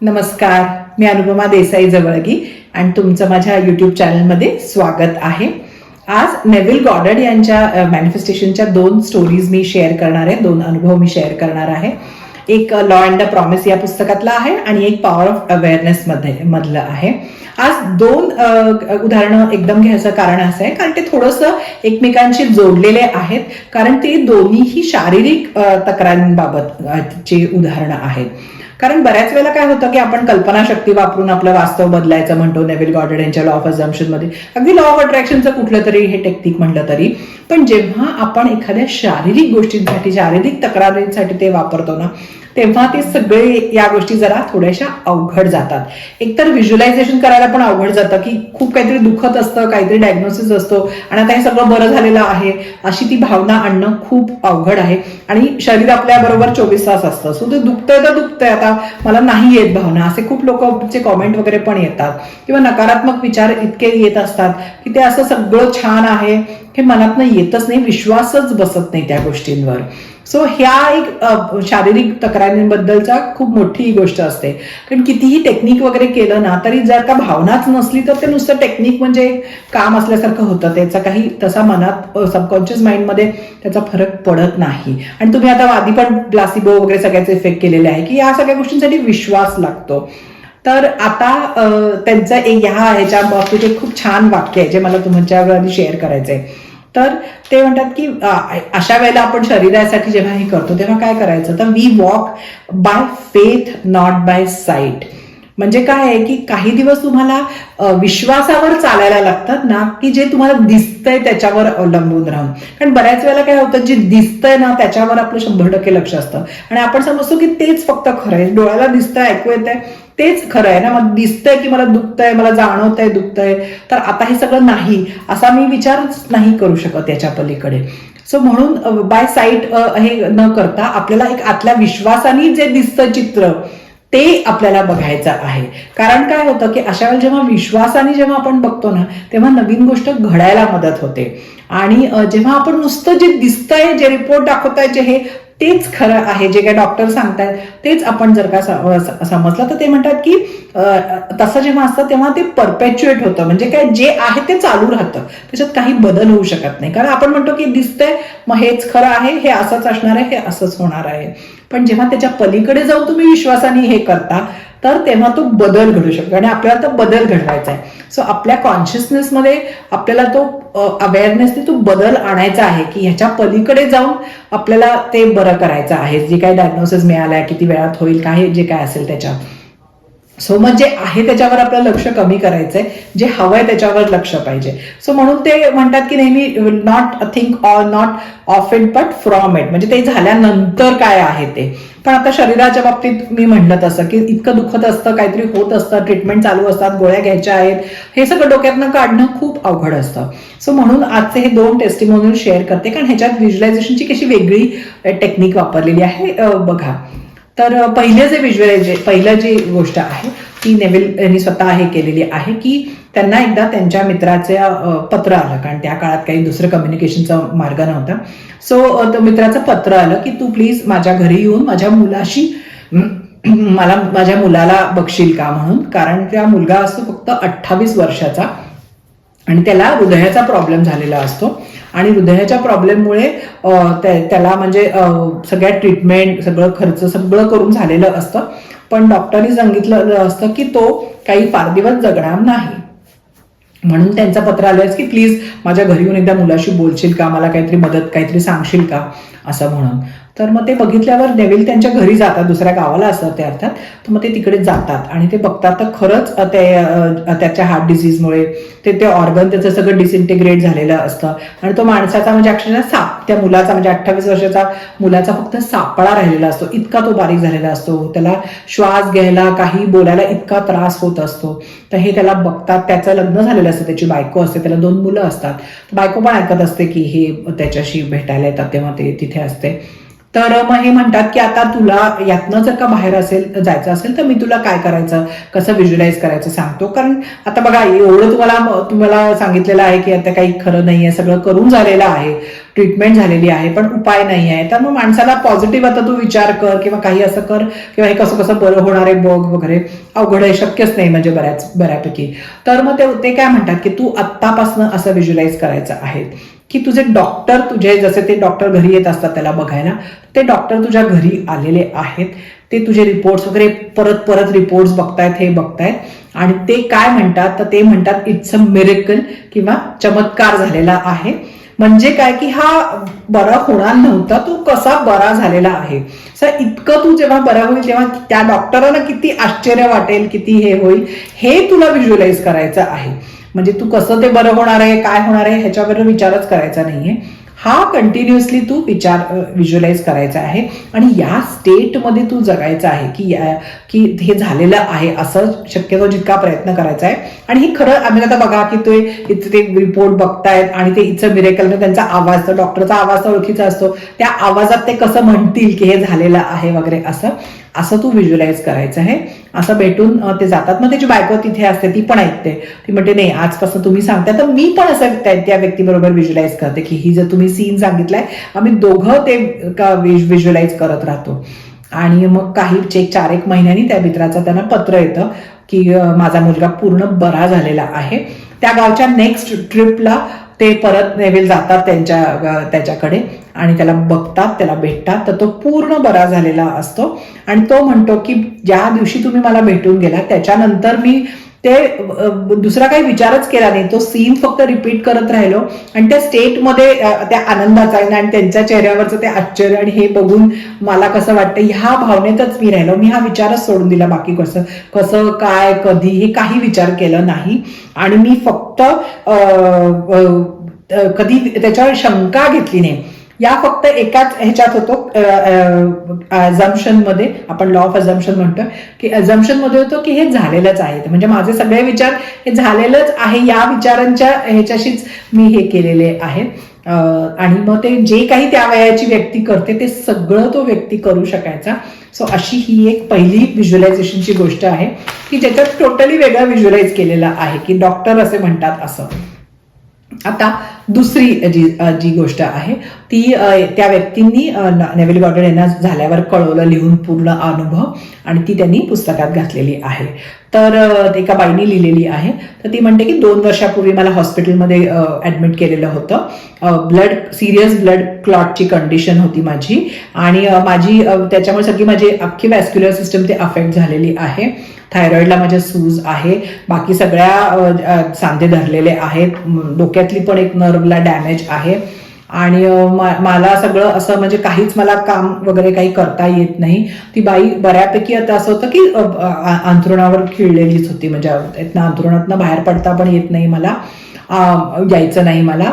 नमस्कार मी अनुपमा देसाई जवळगी आणि तुमचं माझ्या युट्यूब चॅनलमध्ये स्वागत आहे. आज नेव्हिल गॉडड यांच्या मॅनिफेस्टेशनच्या दोन स्टोरीज मी शेअर करणार आहे दोन अनुभव मी शेअर करणार आहे. एक लॉ अँड द प्रॉमिस या पुस्तकातला आहे आणि एक पॉवर ऑफ अवेअरनेस मध्ये मधलं आहे. आज दोन उदाहरणं एकदम घ्यायचं कारण असं आहे कारण ते थोडंसं एकमेकांशी जोडलेले आहेत कारण ते दोन्हीही शारीरिक अ, ची उदाहरणं आहेत. कारण बऱ्याच वेळेला काय होतं की आपण कल्पनाशक्ती वापरून आपलं वास्तव बदलायचं म्हणतो नेव्हिल गॉर्डन यांच्या लॉ ऑफ अझम्पशनमध्ये. अगदी लॉ ऑफ अट्रॅक्शनचं कुठलं तरी हे टेक्निक म्हटलं तरी. पण जेव्हा आपण एखाद्या शारीरिक गोष्टींसाठी शारीरिक तक्रारींसाठी ते वापरतो ना तेव्हा ते सगळे या गोष्टी जरा थोड्याशा अवघड जातात. एकतर व्हिज्युलायझेशन करायला पण अवघड जातं की खूप काहीतरी दुखत असतं काहीतरी डायग्नोसिस असतो आणि आता हे सगळं बरं झालेलं आहे अशी ती भावना आणणं खूप अवघड आहे. आणि शरीर आपल्याबरोबर चोवीस तास असतं. सो ते दुखतंय तर दुखतंय. आता मला नाही येत भावना. असे खूप लोकचे कॉमेंट वगैरे पण येतात. किंवा नकारात्मक विचार इतके येत असतात की ते असं सगळं छान आहे हे मनातनं येतच नाही. विश्वासच बसत नाही त्या गोष्टींवर. सो ह्या एक शारीरिक तक्रारींबद्दलचा खूप मोठी ही गोष्ट असते. कारण कितीही टेक्निक वगैरे केलं ना तरी जर का भावनाच नसली तर ते नुसतं टेक्निक म्हणजे काम असल्यासारखं होतं. त्याचा काही तसा मनात सबकॉन्शियस माइंडमध्ये त्याचा फरक पडत नाही. आणि तुम्ही आता आधी पण प्लासिबो वगैरे सगळ्याचे इफेक्ट केलेले आहे की या सगळ्या गोष्टींसाठी विश्वास लागतो. तर आता त्यांचं एक ह्या ह्याच्या बाबतीत एक खूप छान वाक्य आहे जे मला तुमच्या शेअर करायचं आहे तर ते म्हणतात की अशा वेळेला आपण शरीरासाठी जेव्हा हे करतो तेव्हा काय करायचं? तर we walk by faith not by sight म्हणजे काय आहे की काही दिवस तुम्हाला विश्वासावर चालायला लागतात ना की जे तुम्हाला दिसतंय त्याच्यावर अवलंबून राहून. कारण बऱ्याच वेळेला काय होतं जे दिसतंय ना त्याच्यावर आपलं शंभर टक्के लक्ष असतं. आणि आपण समजतो की तेच फक्त खरं आहे. डोळ्याला दिसतंय ऐकू येतंय. तेच खरं आहे ना. मग दिसतंय की मला दुखतंय मला जाणवतंय दुखतंय तर आता हे सगळं नाही असा मी विचारच नाही करू शकत याच्या पलीकडे. सो म्हणून बाय साईट हे न करता आपल्याला एक आतल्या विश्वासाने जे दिसतं चित्र ते आपल्याला बघायचं आहे. कारण काय होतं की अशा वेळेला जेव्हा विश्वासाने जेव्हा आपण बघतो ना तेव्हा नवीन गोष्ट घडायला मदत होते. आणि जेव्हा आपण नुसतं जे दिसतंय जे रिपोर्ट दाखवताय जे हे तेच खरं आहे जे काय डॉक्टर सांगतायत तेच आपण जर का समजलं तर ते म्हणतात की तसं जेव्हा असतं तेव्हा ते परपॅच्युएट होतं. म्हणजे काय जे आहे ते चालू राहतं. त्याच्यात काही बदल होऊ शकत नाही. कारण आपण म्हणतो की दिसतंय मग हेच खरं आहे हे असंच असणार आहे हे असंच होणार आहे. पण जेव्हा त्याच्या पलीकडे जाऊन तुम्ही विश्वासाने हे करता तर तेव्हा तो बदल घडू शकतो आणि आपल्याला तो बदल घडवायचा आहे. सो आपल्या कॉन्शियसनेसमध्ये आपल्याला तो अवेअरनेसने तो बदल आणायचा आहे की ह्याच्या पलीकडे जाऊन आपल्याला ते बरं करायचं आहे. जे काही डायग्नोसिस आहे किती वेळात होईल काय जे काय असेल त्याच्यात. सो मग जे आहे त्याच्यावर आपलं लक्ष कमी करायचंय जे हवंय त्याच्यावर लक्ष पाहिजे. सो म्हणून ते म्हणतात की नेहमी not think or not of it but from it म्हणजे ते झाल्यानंतर काय आहे ते. पण आता शरीराच्या बाबतीत मी म्हणलं तसं की इतकं दुखत असतं काहीतरी होत असतं ट्रीटमेंट चालू असतात गोळ्या घ्यायच्या आहेत हे सगळं डोक्यातनं काढणं खूप अवघड असतं. सो म्हणून आजचे हे दोन टेस्टिमोनियल शेअर करते कारण ह्याच्यात व्हिज्युलायझेशनची कशी वेगळी टेक्निक वापरलेली आहे बघा. तर पहिले जे विज्युअलायझे पहिलं जी गोष्ट आहे ती नेव्हिल यांनी स्वतः हे केलेली आहे की त्यांना एकदा त्यांच्या मित्राचं पत्र आलं. कारण त्या काळात काही दुसरं कम्युनिकेशनचा मार्ग नव्हता. सो तो मित्राचं पत्र आलं की तू प्लीज माझ्या घरी येऊन माझ्या मुलाशी मला माझ्या मुलाला बघशील का म्हणून? कारण त्या मुलगा असतो फक्त अठ्ठावीस वर्षाचा. आणि त्याला हृदयाचा प्रॉब्लेम झालेला असतो. आणि हृदयाच्या प्रॉब्लेममुळे त्याला म्हणजे सगळ्या ट्रीटमेंट सगळं खर्च सगळं करून झालेलं असतं. पण डॉक्टरनी सांगितलं असतं की तो काही फार दिवस जगणार नाही. म्हणून त्यांचं पत्र आलं की प्लीज माझ्या घरी येऊन एकदा मुलाशी बोलशील का? मला काहीतरी मदत काहीतरी सांगशील का? असं म्हणून. तर मग ते बघितल्यावर नेव्हिल त्यांच्या घरी जातात दुसऱ्या गावाला असतात ते अर्थात. तर मग ते तिकडे जातात आणि ते बघतात तर खरंच ते त्याच्या हार्ट डिसीजमुळे ते ते ऑर्गन त्याचं सगळं डिसइंटिग्रेट झालेलं असतं. आणि तो माणसाचा म्हणजे अक्षरशः साप त्या मुलाचा म्हणजे अठ्ठावीस वर्षाचा मुलाचा फक्त सापळा राहिलेला असतो. इतका तो बारीक झालेला असतो. त्याला श्वास घ्यायला काही बोलायला इतका त्रास होत असतो. तर हे त्याला बघतात. त्याचं लग्न झालेलं असतं. त्याची बायको असते. त्याला दोन मुलं असतात. बायको पण ऐकत असते की हे त्याच्याशी भेटायला येतात तेव्हा ते तिथे असते. तर मग हे म्हणतात की आता तुला यातनं जर का बाहेर असेल जायचं असेल तर मी तुला काय करायचं? कसं व्हिज्युलाइज करायचं सांगतो. कारण आता बघा एवढं तुम्हाला तुम्हाला सांगितलेलं आहे की आता काही खरं नाही आहे सगळं करून झालेलं आहे. ट्रीटमेंट झालेली आहे पण उपाय नाही आहे. तर मग माणसाला पॉझिटिव्ह आता तू विचार कर किंवा काही असं कर किंवा हे कसं कसं बरं होणार आहे बघ वगैरे. अवघड आहे शक्यच नाही म्हणजे बऱ्याच बऱ्यापैकी. तर मग ते काय म्हणतात की तू आत्तापासून असं व्हिज्युलाइज करायचं आहे. की तुझे डॉक्टर तुझे जसे ते डॉक्टर घरी येत असतात त्याला बघायला ते डॉक्टर तुझ्या घरी आलेले आहेत. ते तुझे रिपोर्ट्स वगैरे परत परत रिपोर्ट्स बघतायत हे बघतायत. आणि ते काय म्हणतात तर ते म्हणतात इट्स अ मिरेकल किंवा चमत्कार झालेला आहे. म्हणजे काय की हा बरा होणार नव्हता तो कसा बरा झालेला आहे. सर इतकं तू जेव्हा बरा होईल तेव्हा त्या डॉक्टरांना किती आश्चर्य वाटेल किती हे होईल हे तुला व्हिज्युअलाइज करायचं आहे. म्हणजे तू कसं ते बरं होणार आहे काय होणार आहे ह्याच्यावर विचारच करायचा नाहीये. हा कंटिन्युअसली तू विचार विज्युलाइज करायचा आहे. आणि या स्टेटमध्ये तू जगायचं आहे की या- की हे झालेलं आहे असं शक्यतो जितका प्रयत्न करायचा आहे. आणि हे खरं आम्ही आता बघा की ते इथं ते रिपोर्ट बघतायत आणि ते इथं मिरेकल त्यांचा आवाज तर डॉक्टरचा आवाज तर ओळखीचा असतो. त्या आवाजात ते कसं म्हणतील की हे झालेलं आहे वगैरे असं. असं तू व्हिज्युलाइज करायचं आहे. असं भेटून ते जातात. मग त्याची बायको तिथे असते ती पण ऐकते. ती म्हणते नाही आजपासून तुम्ही सांगताय. तर मी पण असं त्या व्यक्तीबरोबर व्हिज्युलाइज करते की ही जर तुम्ही सीन सांगितलाय आम्ही दोघं ते व्हिज्युलाइज करत राहतो. आणि मग काही चेक चार एक महिन्यांनी त्या मित्राचं त्यांना पत्र येतं की माझा मुलगा पूर्ण बरा झालेला आहे. त्या गावच्या नेक्स्ट ट्रिपला ते परत नेवेल जातात त्यांच्या त्याच्याकडे आणि त्याला बघतात त्याला भेटतात. तर तो पूर्ण बरा झालेला असतो. आणि तो म्हणतो की ज्या दिवशी तुम्ही मला भेटून गेला त्याच्यानंतर मी ते दुसरा काही विचारच केला नाही. तो सीन फक्त रिपीट करत राहिलो. आणि त्या स्टेटमध्ये त्या आनंदाचा आणि त्यांच्या चेहऱ्यावरचं ते आश्चर्य आणि हे बघून मला कसं वाटतं ह्या भावनेतच मी राहिलो. मी हा विचारच सोडून दिला बाकी कसं कसं काय कधी हे काही विचार केलं नाही. आणि मी फक्त कधी त्याच्यावर शंका घेतली नाही. या फक्त एकाच ह्याच्यात होतो अझम्पशनमध्ये आपण लॉ ऑफ अझम्पशन म्हणतो की अझम्पशनमध्ये होतो की हे झालेलंच आहे. म्हणजे माझे सगळे विचार हे झालेलंच आहे या विचारांच्या ह्याच्याशीच मी हे केलेले आहेत आणि मग ते जे काही त्या वयाची व्यक्ती करते ते सगळं तो व्यक्ती करू शकायचा. सो अशी ही एक पहिली व्हिज्युअलायझेशनची गोष्ट आहे की ज्याच्यात टोटली वेगळा व्हिज्युअलाइज केलेला आहे की डॉक्टर असे म्हणतात असं. आता दुसरी जी जी गोष्ट आहे ती त्या व्यक्तींनी नेवेल गॉर्डन यांना झाल्यावर कळवलं लिहून पूर्ण अनुभव आणि ती त्यांनी पुस्तकात घातलेली आहे. तर एका बाईनी लिहिलेली आहे. तर ती म्हणते की दोन वर्षापूर्वी मला हॉस्पिटलमध्ये ऍडमिट केलेलं होतं. ब्लड सिरियस ब्लड क्लॉटची कंडिशन होती माझी आणि माझी त्याच्यामुळे सगळी माझी अख्खी वॅस्क्युलर सिस्टम ते अफेक्ट झालेली आहे. थायरॉइडला माझ्या सूज आहे. बाकी सगळ्या सांधे धरलेले आहेत. डोक्यातली पण एक नर्वला डॅमेज आहे. आणि मला सगळं असं म्हणजे काहीच मला काम वगैरे काही करता येत नाही. ती बाई बऱ्यापैकी आता असं होतं की अंथरुणावर खिळलेलीच होती. म्हणजे इथनं अंथरुणातनं बाहेर पडता पण येत नाही मला. यायचं नाही मला.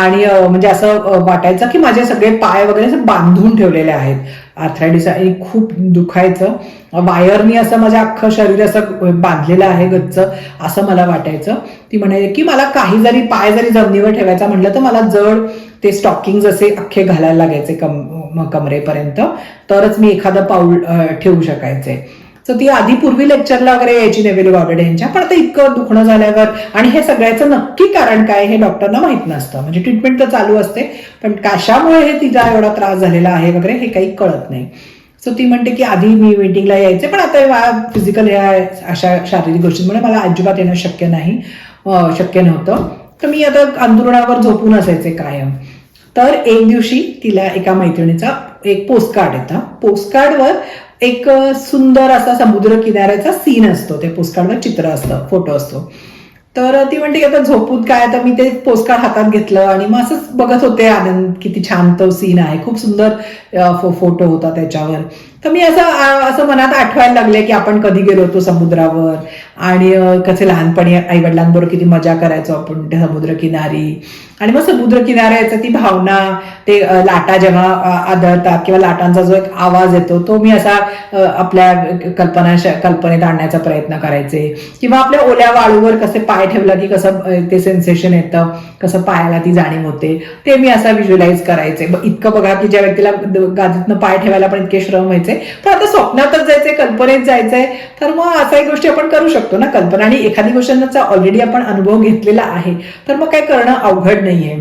आणि म्हणजे असं वाटायचं की माझे सगळे पाय वगैरे असं बांधून ठेवलेले आहेत. आर्थरायटिस आणि खूप दुखायचं. वायरनी असं माझं अख्खं शरीर असं बांधलेलं आहे गच्च असं मला वाटायचं. ती म्हणायची की मला काही जरी पाय जरी जमिनीवर ठेवायचा म्हटलं तर मला जड ते स्टॉकिंग असे अख्खे घालायला लागायचे कम कमरेपर्यंत. तरच मी एखादं पाऊल ठेवू शकायचे. सो ती आधी पूर्वी लेक्चरला वगैरे यायची नेव्हिल वागडे यांच्या पण आता इतकं दुखणं झाल्यावर आणि हे सगळ्याचं नक्की कारण काय हे डॉक्टरना माहीत नसतं. म्हणजे ट्रीटमेंट तर चालू असते पण कशामुळे हे तिचा एवढा त्रास झालेला आहे वगैरे हे काही कळत नाही. सो ती म्हणते की आधी मी मीटिंगला यायचे पण आता फिजिकल या अशा शारीरिक गोष्टींमुळे मला अजिबात येणं शक्य नाही. शक्य नव्हतं. तर मी आता अंतरुणावर झोपून असायचे कायम. तर एक दिवशी तिला एका मैत्रिणीचा एक पोस्टकार्ड येतं. पोस्टकार्डवर एक सुंदर असा समुद्र किनाऱ्याचा सीन असतो. ते पोस्टकार्डवर चित्र असतं फोटो असतो. तर ती म्हणते की आता झोपून काय? तर मी ते पोस्टकार्ड हातात घेतलं आणि मग असंच बघत होते आनंद किती छान तो सीन आहे. खूप सुंदर फो- फोटो होता त्याच्यावर. तर मी असं असं मनात आठवायला लागले की आपण कधी गेलो होतो समुद्रावर. आणि कसे लहानपणी आई वडिलांबरोबर किती मजा करायचो आपण समुद्रकिनारी. आणि मग समुद्रकिनाऱ्याचं ती भावना ते लाटा जेव्हा आदळतात किंवा लाटांचा जो एक आवाज येतो तो मी असा आपल्या कल्पना कल्पनेत आणण्याचा प्रयत्न करायचे. किंवा आपल्या ओल्या वाळूवर कसे पाय ठेवलं की कसं ते सेन्सेशन येतं कसं पायाला ती जाणीव होते ते मी असा व्हिज्युअलाइज करायचे. इतकं बघा की ज्या व्यक्तीला गादीतनं पाय ठेवायला पण इतके श्रम व्हायचे पण आता स्वप्नातच जायचंय कल्पनेत जायचंय. तर मग असाही गोष्टी आपण करू शकतो ना कल्पना. आणि एखादी गोष्टींचा ऑलरेडी आपण अनुभव घेतलेला आहे तर मग काय करणं अवघड नाहीये.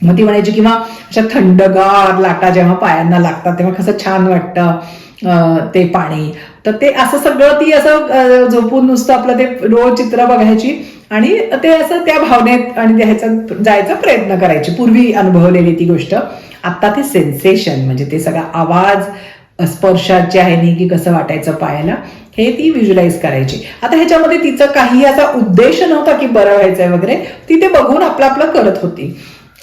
मग ती म्हणायची किंवा अशा थंडगार लाटा जेव्हा पायांना लागतात तेव्हा कसं छान वाटतं ते पाणी. तर ते असं सगळं ती असं झोपून नुसतं आपलं ते रोज चित्र बघायची आणि ते असं त्या भावनेत आणि ह्याच्यात जायचा प्रयत्न करायची. पूर्वी अनुभवलेली ती गोष्ट. आता ते सेन्सेशन म्हणजे ते सगळा आवाज स्पर्शात जे आहे नी की कसं वाटायचं पायाला हे ती व्हिज्युलाइज करायची. आता ह्याच्यामध्ये तिचा काही असा उद्देश नव्हता की बरं व्हायचंय वगैरे ती ते बघून आपलं आपलं करत होती.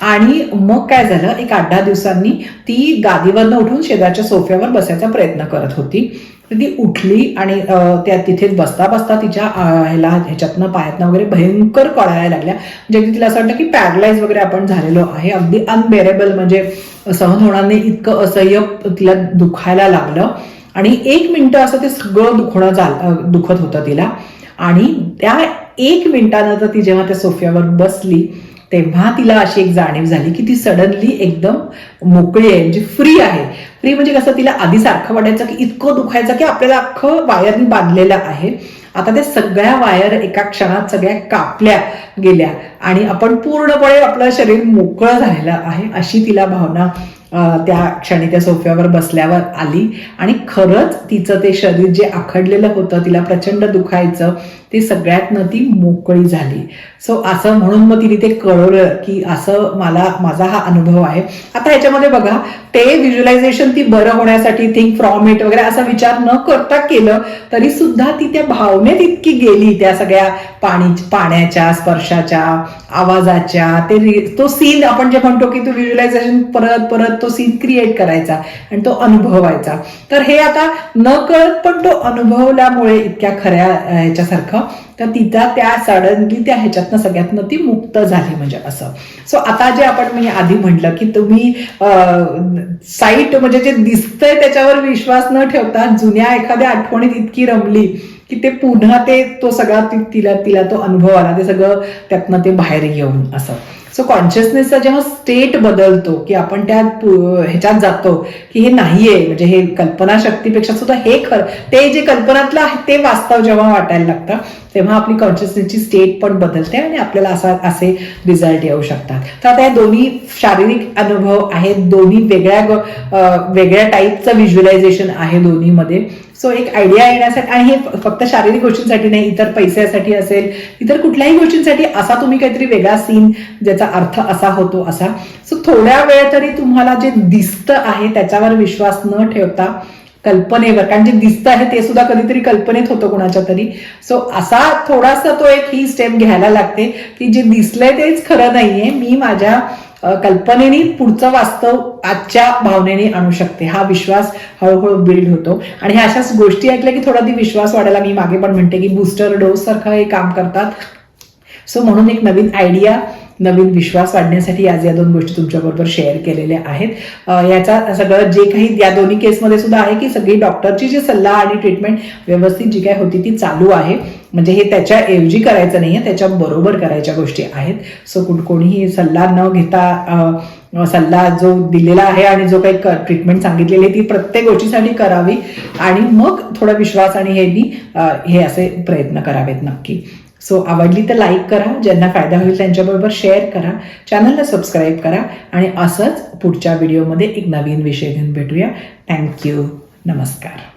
आणि मग काय झालं एक आठ दहा दिवसांनी ती गादीवरनं उठून शेजारच्या सोफ्यावर बसायचा प्रयत्न करत होती. तर ती उठली आणि त्या तिथेच बसता बसता तिच्या ह्याला ह्याच्यातनं पायातनं वगैरे भयंकर कळायला लागल्या. म्हणजे अगदी तिला असं वाटतं की पॅरलाइज वगैरे आपण झालेलो आहे. अगदी अनबेरेबल म्हणजे सहन होणार नाही इतकं असह्य तिला दुखायला लागलं. आणि एक मिनटं असं ते सगळं दुखणं चाल दुखत होतं तिला. आणि त्या एक मिनिटानंतर ती जेव्हा त्या सोफ्यावर बसली तेव्हा तिला अशी एक जाणीव झाली की ती सडनली एकदम मोकळी आहे म्हणजे फ्री आहे. फ्री म्हणजे कसं तिला आधी सारखं वाटायचं की इतकं दुखायचं की आपल्याला अख्खं वायरनी बांधलेलं आहे. आता त्या सगळ्या वायर एका क्षणात सगळ्या कापल्या गेल्या आणि आपण पूर्णपणे आपलं शरीर मोकळं झालेलं आहे अशी तिला भावना त्या क्षणी त्या सोफ्यावर बसल्यावर आली. आणि खरंच तिचं ते शरीर जे आखडलेलं होतं तिला प्रचंड दुखायचं ते सगळ्यातनं ती मोकळी झाली. सो असं म्हणून मग तिने ते कळवलं की असं मला माझा हा अनुभव आहे. आता ह्याच्यामध्ये बघा ते व्हिज्युलायझेशन ती बरं होण्यासाठी थिंक फ्रॉम इट वगैरे असा विचार न करता केलं तरी सुद्धा ती त्या भावनेत इतकी गेली त्या सगळ्या पाणी पाण्याच्या स्पर्शाच्या आवाजाच्या ते तो सीन आपण जे म्हणतो की तो व्हिज्युलायझेशन परत परत तो सीन क्रिएट करायचा आणि तो अनुभवायचा. तर हे आता न कळत पण तो अनुभवल्यामुळे इतक्या खऱ्या ह्याच्यासारखं. तर तिचा त्या सडनली त्या ह्याच्यातनं सगळ्यातनं ती मुक्त झाली म्हणजे असं. सो आता जे आपण म्हणजे आधी म्हटलं की तुम्ही साईट म्हणजे जे दिसतंय त्याच्यावर विश्वास न ठेवता जुन्या एखाद्या आठवणीत इतकी रमली की ते पुन्हा ते तो सगळा तिला तिला तो अनुभव आला ते सगळं त्यातनं ते बाहेर येऊन असं. सो कॉन्शियसनेसचा जेव्हा स्टेट बदलतो की आपण त्या ह्याच्यात जातो की हे नाहीये म्हणजे हे कल्पनाशक्तीपेक्षा सुद्धा हे खरं ते जे कल्पनातलं आहे ते वास्तव जेव्हा वाटायला लागतं तेव्हा आपली कॉन्शियसनेसची स्टेट पण बदलते आणि आपल्याला असा असे रिझल्ट येऊ शकतात. तर आता हे दोन्ही शारीरिक अनुभव आहेत दोन्ही वेगळ्या वेगळ्या टाईपचं व्हिज्युअलायझेशन आहे दोन्हीमध्ये. सो एक आयडिया येण्यासाठी आणि हे फक्त शारीरिक गोष्टींसाठी नाही इतर पैशासाठी असेल इतर कुठल्याही गोष्टींसाठी असा तुम्ही काहीतरी वेगळा सीन ज्याचा अर्थ असा होतो असा. सो थोड्या वेळ तरी तुम्हाला जे दिसतं आहे त्याच्यावर विश्वास न ठेवता कल्पनेवर कारण जे दिसतं आहे ते सुद्धा कधीतरी कल्पनेत होतं कुणाच्या तरी. सो असा थोडासा तो एक ही स्टेप घ्यायला लागते की जे दिसलंय तेच खरं नाहीये. मी माझ्या कल्पनेने पुढचं वास्तव आजच्या भावनेने आणू शकते. हा विश्वास हळूहळू बिल्ड होतो. आणि ह्या अशाच गोष्टी ऐकल्या की थोडा ती विश्वास वाढायला मी मागे पण म्हणते की बूस्टर डोस सारखं हे काम करतात. सो म्हणून एक नवीन आयडिया नवीन विश्वास वाढण्यासाठी आज या दोन गोष्टी तुमच्याबरोबर शेअर केलेल्या आहेत. याचा सगळं जे काही या दोन्ही केसमध्ये सुद्धा आहे की सगळी डॉक्टरची जी सल्ला आणि ट्रीटमेंट व्यवस्थित जी काय होती ती चालू आहे. म्हणजे हे त्याच्या ऐवजी करायचं नाहीये त्याच्या बरोबर करायच्या गोष्टी आहेत. सो कुठ कोणीही सल्ला न घेता सल्ला जो दिलेला आहे आणि जो काही ट्रीटमेंट सांगितलेली आहे ती प्रत्येक गोष्टीसाठी करावी आणि मग थोडा विश्वास आणि हे मी हे असे प्रयत्न करावेत नक्की. सो आवडली तर लाईक करा ज्यांना फायदा होईल त्यांच्याबरोबर शेअर करा चॅनलला सबस्क्राईब करा आणि असंच पुढच्या व्हिडिओमध्ये एक नवीन विषय घेऊन भेटूया. थँक्यू नमस्कार.